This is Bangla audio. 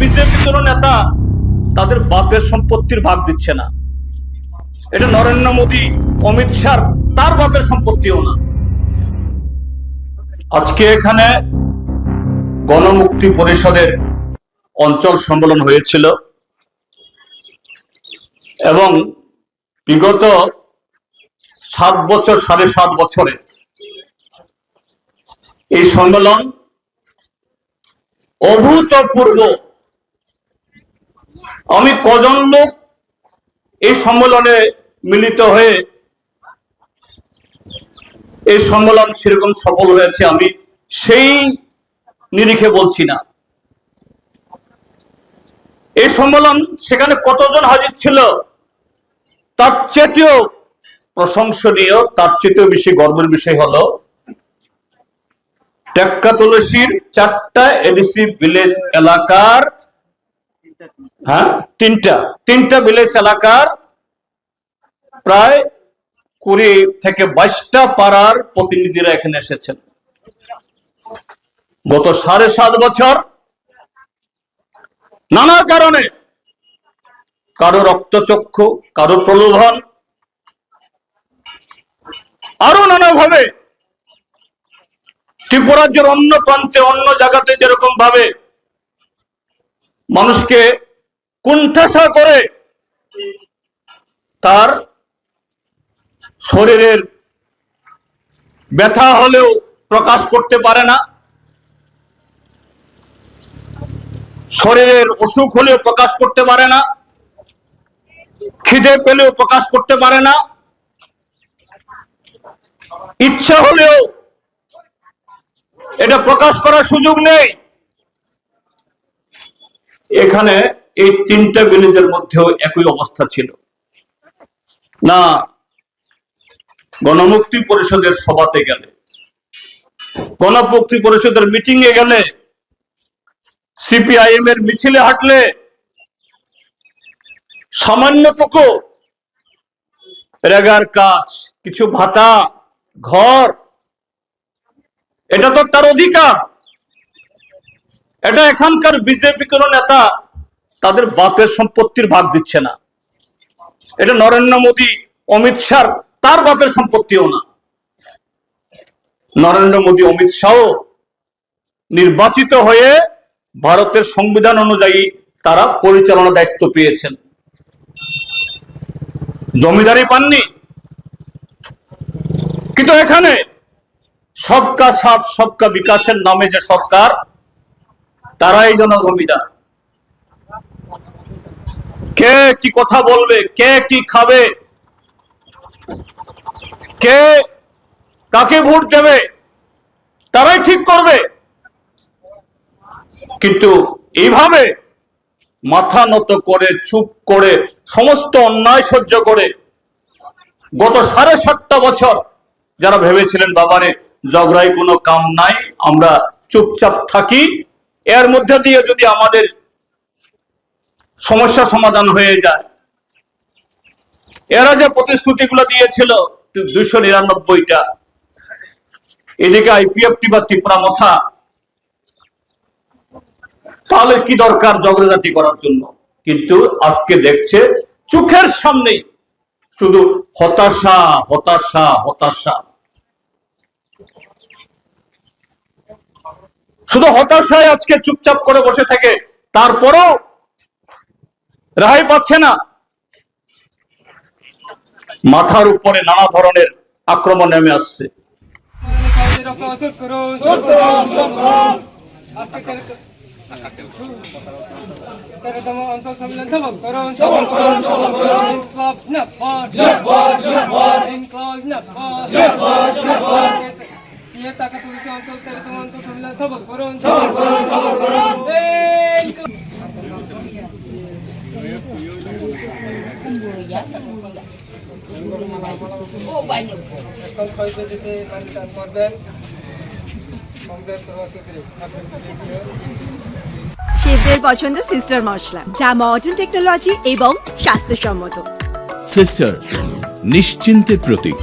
বিজেপি কোন নেতা তাদের বাপের সম্পত্তির ভাগ দিচ্ছে না। এটা নরেন্দ্র মোদী, অমিত শাহ, তার বাপের সম্পত্তিও না। আজকে এখানে গণমুক্তি পরিষদের অঞ্চল সম্মেলন হয়েছিল এবং বিগত সাত বছর, সাড়ে সাত বছরে এই সম্মেলন অভূতপূর্ব আমি কজন লোক এই সম্মেলনে মিলিত হয়ে এই সম্মেলন সেরকম সফল হয়েছে আমি সেই নিরিখে বলছি না। এই সম্মেলন সেখানে কতজন হাজির ছিল? তার চেয়েও প্রশংসনীয়, তার চেয়েও বেশি গর্বের বিষয় হলো টেক্কা তুলসীর চারটা এডিসি ভিলেজ এলাকার হ্যাঁ? তিনটা। তিনটা ভিলেজ এলাকার প্রায় কুড়ি থেকে বাইশটা পাড়ার প্রতিনিধিরা এখানে এসেছেন। গত সাড়ে সাত বছর নানা কারণে কারও রক্তচক্ষু, কারও প্রলোভন, আরও নানাভাবে ত্রিপুরাজ্যের অন্য প্রান্তে, অন্য জায়গাতে যেরকম ভাবে মানুষকে কুণ্ঠাসা করে তার শরীরের ব্যথা হলেও প্রকাশ করতে পারে না। শরীরের অসুখ হলেও প্রকাশ করতে পারে না। খিদে পেলেও প্রকাশ করতে পারে না। ইচ্ছা হলেও এটা প্রকাশ করার সুযোগ নেই। এখানে এই তিনটা ভিলেজের মধ্যেও একই অবস্থা ছিল। না, গণমুক্তি পরিষদের সভাতে গেলে, গণমুক্তি পরিষদের মিটিং এ গেলে সিপিআইএম এর মিছিলে হাঁটলে, সামান্যটুকু রেগার কাজ, কিছু ভাতা, ঘর, এটা তো তার অধিকার। এটা এখানকার বিজেপি কোন নেতা তাদের বাপের সম্পত্তির ভাগ দিচ্ছে না। এটা নরেন্দ্র মোদী, অমিত শাহ তার বাপের সম্পত্তিও না। নরেন্দ্র মোদী, অমিত শাহ নির্বাচিত হয়ে ভারতের সংবিধান অনুযায়ী তারা পরিচালনা দায়িত্ব পেয়েছেন। জমিদারি পাননি। কিন্তু এখানে সবকা সাথ, সবকা বিকাশের নামে যে সরকার তারাই যেন জমিদার। কে কি কথা বলবে? কে কি খাবে? কে কাকে ভোট দেবে? তারাই ঠিক করবে। কিন্তু এইভাবে মাথা নত করে, চুপ করে, সমস্ত অন্যায় সহ্য করে গত সাড়ে সাতটা বছর যারা ভেবেছিলেন, বাবারে জগড়াই কোনো কাম নাই, আমরা চুপচাপ থাকি। এর মধ্যে দিয়ে যদি আমাদের সমস্যা সমাধান হয়ে যায়। এরা যে প্রতিশ্রুতিগুলো দিয়েছিল দুইশো নিরানব্বইটা, এদিকে আইপিএফটি বা ত্রিপুরা মথা, তাহলে কি দরকার জগরাজাতি করার জন্য? কিন্তু আজকে দেখছে চোখের সামনেই শুধু হতাশা হতাশা হতাশা। শুধু হতাশায় আজকে চুপচাপ করে বসে থাকে তারপরও রেহাই পাচ্ছে না মাথার উপরে নানা ধরনের আক্রমণ নেমে আসছে ইনকলাব দিয়ে তুলসী অঞ্চল সম্মেলন সফল করুন সফল করুন সফল করুন। এখন কয়বে দিতে গান করবেন কমপ্লেন শেফদের পছন্দ সিস্টার মশলা যা মডার্ন টেকনোলজি এবং স্বাস্থ্যসম্মত। সিস্টার নিশ্চিন্তের প্রতীক।